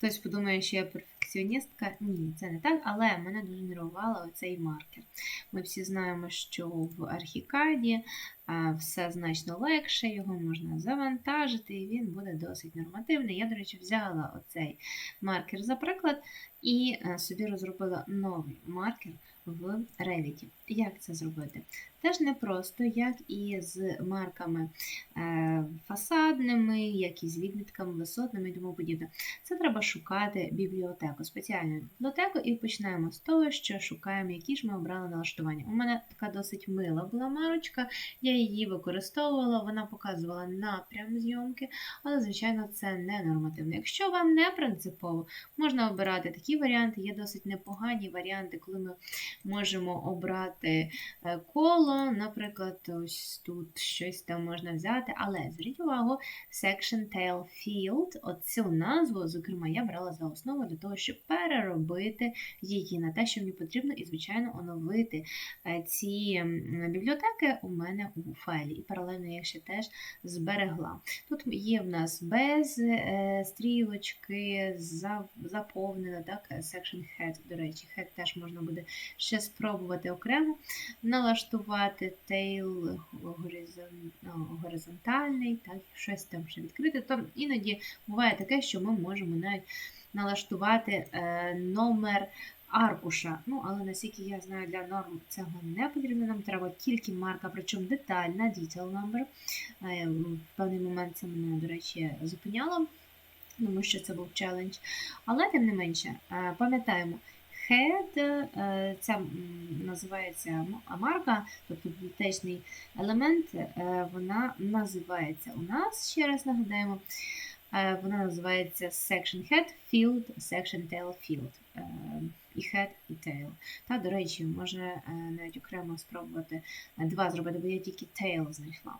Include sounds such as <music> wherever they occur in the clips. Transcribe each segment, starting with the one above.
Хтось подумає, що я перфекціоністка. Ні, це не так, але мене дуже нервувало оцей маркер. Ми всі знаємо, що в архікаді все значно легше, його можна завантажити, і він буде досить нормативний. Я, до речі, взяла оцей маркер за приклад і е, собі розробила новий маркер в Revit. Як це зробити? Теж непросто, як і з марками е, фасадними, як і з відмітками висотними і тому подібне. Це треба шукати бібліотеку, спеціальну бібліотеку, і починаємо з того, що шукаємо, які ж ми обрали налаштування. У мене така досить мила була марочка, я її використовувала, вона показувала напрям зйомки, але, звичайно, це не нормативно. Якщо вам не принципово, можна обирати такі варіанти, є досить непогані варіанти, коли ми можемо обрати е, коло, наприклад, ось тут щось там можна взяти, але зверніть увагу, Section Tail Field, оцю назву, зокрема, я брала за основу для того, щоб переробити її на те, що мені потрібно, і, звичайно, оновити е, ці бібліотеки у мене файлі. І паралельно я ще теж зберегла. Тут є в нас без е, стрілочки, за- заповнено, так, Section Head, до речі, Head теж можна буде ще спробувати окремо налаштувати tail горизонтальний, так, щось там ще відкрити. То іноді буває таке, що ми можемо навіть налаштувати е, номер аркуша. Ну, але наскільки я знаю, для норм цього не потрібно. Нам треба тільки марка, причому детальна, detail number. Е, В певний момент це мене, до речі, зупиняло, тому що це був челендж. Але тим не менше, е, пам'ятаємо, head, е, це називається марка, тобто бібліотечний елемент, вона називається у нас, ще раз нагадаємо, вона називається section head field, section tail field. І head, і tail. Та, до речі, можна е, навіть окремо спробувати е, два зробити, бо я тільки tail знайшла.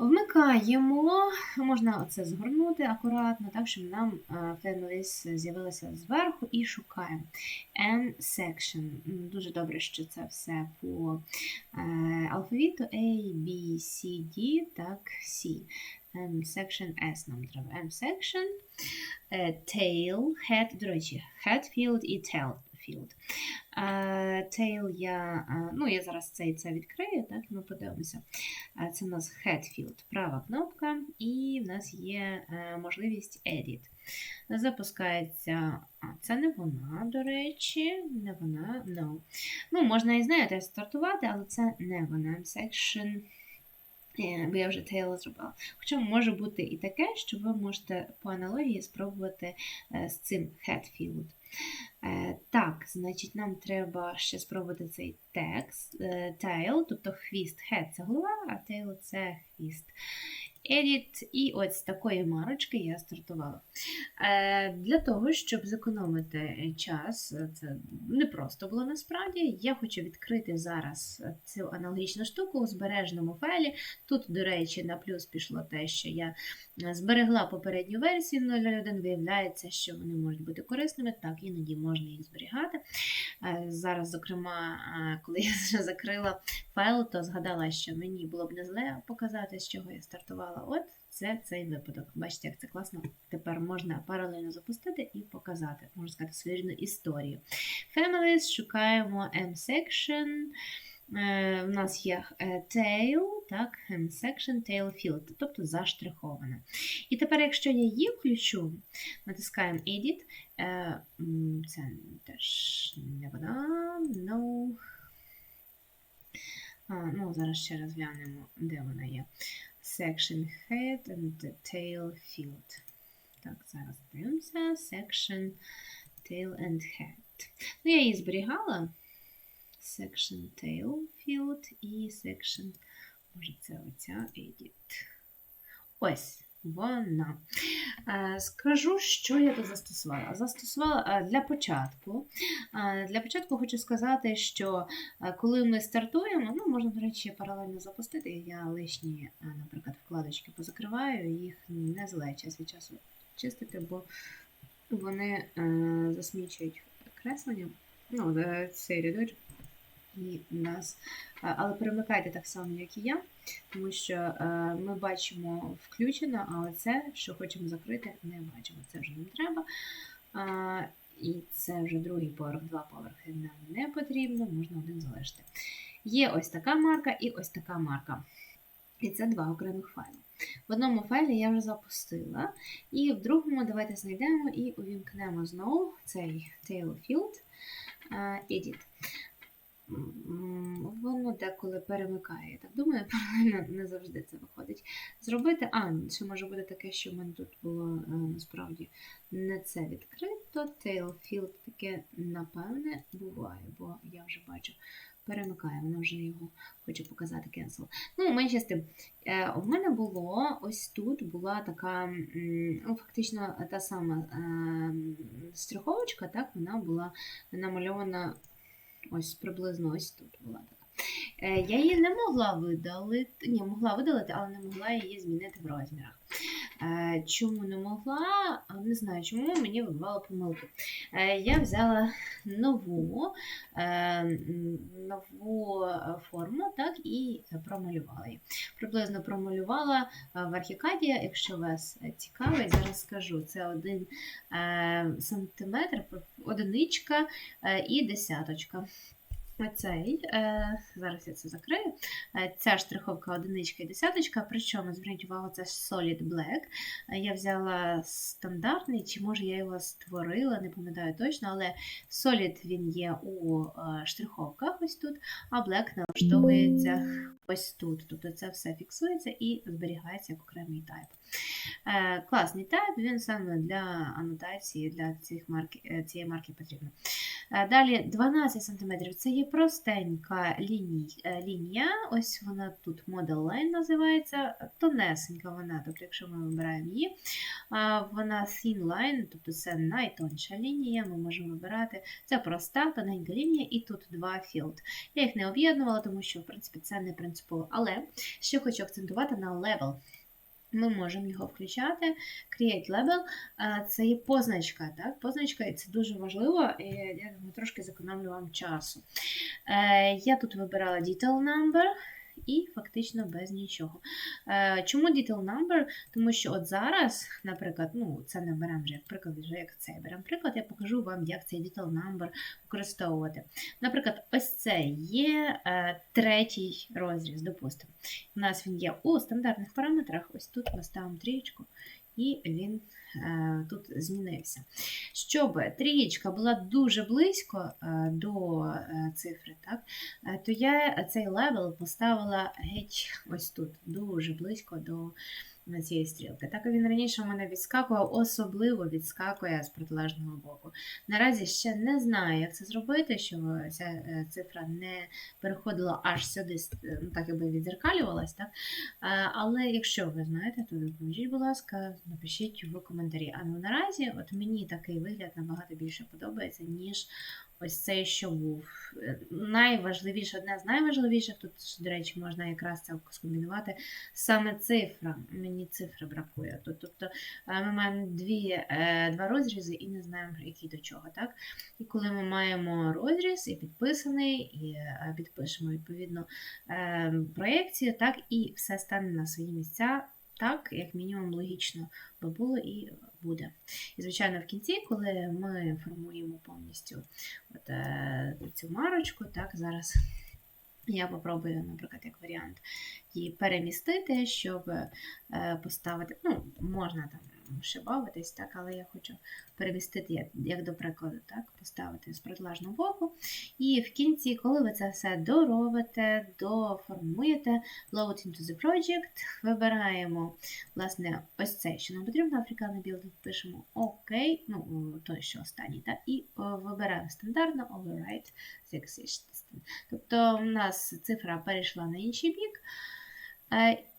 Вмикаємо, можна оце згорнути акуратно, так, щоб нам Families з'явилося зверху і шукаємо. N section. Дуже добре, що це все по е, алфавіту A, B, C, D, так, C. M section S нам треба. M section, е, tail, head, до речі, head field і tail field. Е, Tail я, е, ну, я зараз це і це відкрию, так, ми подивимося. Це у нас Head Field, права кнопка, і в нас є можливість Edit. Запускається. А, це не вона, до речі, не вона, no. Ну, можна і знаєте, стартувати, але це не вона. Section. Е, Бо я вже tail зробила. Хоча може бути і таке, що ви можете по аналогії спробувати е, з цим head field. Е, Так, значить, нам треба ще спробувати цей текст, е, tail, тобто хвіст, head це голова, а tail це хвіст. Edit, і ось з такої марочки я стартувала. Е, Для того, щоб зекономити час, е, це не просто було насправді. Я хочу відкрити зараз цю аналогічну штуку у збережному файлі. Тут, до речі, на плюс пішло те, що я е, зберегла попередню версію 0.01. Виявляється, що вони можуть бути корисними, так іноді можна їх зберігати. Е, Зараз, зокрема, е, коли я <laughs> закрила файл, то згадала, що мені було б не зле показати, з чого я стартувала. От це цей випадок. Бачите, як це класно. Тепер можна паралельно запустити і показати, можна сказати, свою рідну історію. Families, шукаємо M-section. Е, У нас є е, tail, так, M-section, tail field, тобто заштриховане. І тепер, якщо я її включу, натискаємо Edit, е, це теж не вона, no. А, ну, зараз ще раз глянемо, де вона є. Section head and tail field. Так, зараз дивимося. Section, tail and head. Ну, я її зберігала. Section tail field і section, може, це оця edit. Ось вона. Е, Скажу, що я тут застосувала. Застосувала е, для початку. Е, Для початку хочу сказати, що коли ми стартуємо, ну, можна, до речі, паралельно запустити. Я лишні, наприклад, вкладочки позакриваю, їх не зле час від часу чистити, бо вони засмічують креслення. Ну, цей рядочок І нас, але перемикайте так само, як і я, тому що е, ми бачимо включено, а оце, що хочемо закрити, не бачимо. Це вже не треба. І це вже другий поверх, два поверхи нам не потрібно, можна один залишити. Є ось така марка і ось така марка. І це два окремих файли. В одному файлі я вже запустила, і в другому давайте знайдемо і увімкнемо знову цей tailfield е, edit. Воно деколи перемикає. Я так думаю, <laughs> паралельно не завжди це виходить. Зробити. А, ще може бути таке, що в мене тут було е, насправді не це відкрито. Tailfield таке, напевне, буває, бо я вже бачу, перемикає, вона вже його хоче показати cancel. Ну, менше з тим. Е, У мене було ось тут була така, ну, фактично та сама е, страховочка, так, вона була намальована ось приблизно ось тут була така. Е, Я її не могла видалити, ні, могла видалити, але не могла її змінити в розмірах. Е, Чому не могла? Не знаю, чому мені вибивала помилку. Е, Я взяла нову, е, нову е, форму так, і промалювала її. Приблизно промалювала е, в архікаді, якщо вас е, цікавить, зараз скажу. Це один е, сантиметр, одиничка е, і десяточка. Оцей, е, зараз я це закрию. Е, ця штриховка одиничка і десяточка, причому, зверніть увагу, це Solid Black. Е, я взяла стандартний, чи може я його створила, не пам'ятаю точно, але Solid він є у штриховках ось тут, а Black налаштовується ось тут. Тобто це все фіксується і зберігається як окремий тайп. Класний тайп, він саме для анотації для цих марки, цієї марки потрібно. Е, Далі 12 см це є простенька ліній, е, лінія. Ось вона тут Model Line називається, тонесенька вона, тобто, якщо ми вибираємо її, вона Thin Line, тобто це найтонша лінія, ми можемо вибирати. Це проста, тоненька лінія, і тут два field. Я їх не об'єднувала, тому що, в принципі, це не принципово. Але ще хочу акцентувати на level. Ми можемо його включати. Create Label це є позначка. Так? Позначка, і це дуже важливо, і я трошки зекономлю вам часу. Е, Я тут вибирала Detail Number. І фактично без нічого. Е, Чому detail number? Тому що от зараз, наприклад, ну це не беремо вже як приклад, вже як цей беремо приклад, я покажу вам, як цей detail number використовувати. Наприклад, ось це є е, третій розріз, допустимо. У нас він є у стандартних параметрах. Ось тут ми ставимо трієчку, і він е, тут змінився. Щоб трієчка була дуже близько е, до е, цифри, так, то я цей левел поставила геть ось тут, дуже близько до на цієї стрілки. Так він раніше у мене відскакував, особливо відскакує з протилежного боку. Наразі ще не знаю, як це зробити, щоб ця е, цифра не переходила аж сюди, е, ну, так якби відзеркалювалась. Так? Але якщо ви знаєте, то допоможіть, будь ласка, напишіть в коментарі. А ну наразі от мені такий вигляд набагато більше подобається, ніж ось цей, що був. Е, Найважливіше, одне з найважливіших, тут, до речі, можна якраз це скомбінувати, саме цифра. Мені цифри бракує. Тобто е, ми маємо дві, е, два розрізи і не знаємо, який до чого. Так? І коли ми маємо розріз і підписаний, і підпишемо відповідно проєкцію, так, і все стане на свої місця. Так, як мінімум, логічно би було і буде. І, звичайно, в кінці, коли ми формуємо повністю от, е, цю марочку, так, зараз я попробую, наприклад, як варіант її перемістити, щоб е, поставити, ну, можна там ще бавитись, так, але я хочу перемістити, як, як до прикладу, так, поставити з протилежного боку. І в кінці, коли ви це все доробите, доформуєте, load into the project, вибираємо, власне, ось цей, що нам потрібно, Africana Build, пишемо ОК, ну, той, що останній, так, і о, вибираємо стандартно override the existing. Тобто у нас цифра перейшла на інший бік.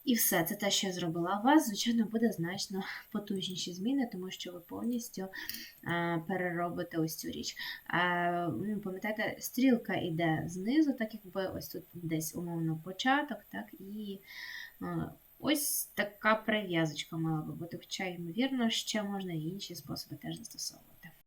І все, це те, що я зробила. У вас, звичайно, буде значно <laughs> потужніші зміни, тому що ви повністю е, переробите ось цю річ. Е, ну, Пам'ятаєте, стрілка йде знизу, так якби ось тут десь умовно початок, так, і е, ось така прив'язочка мала би бути. Хоча, ймовірно, ще можна інші способи теж застосовувати.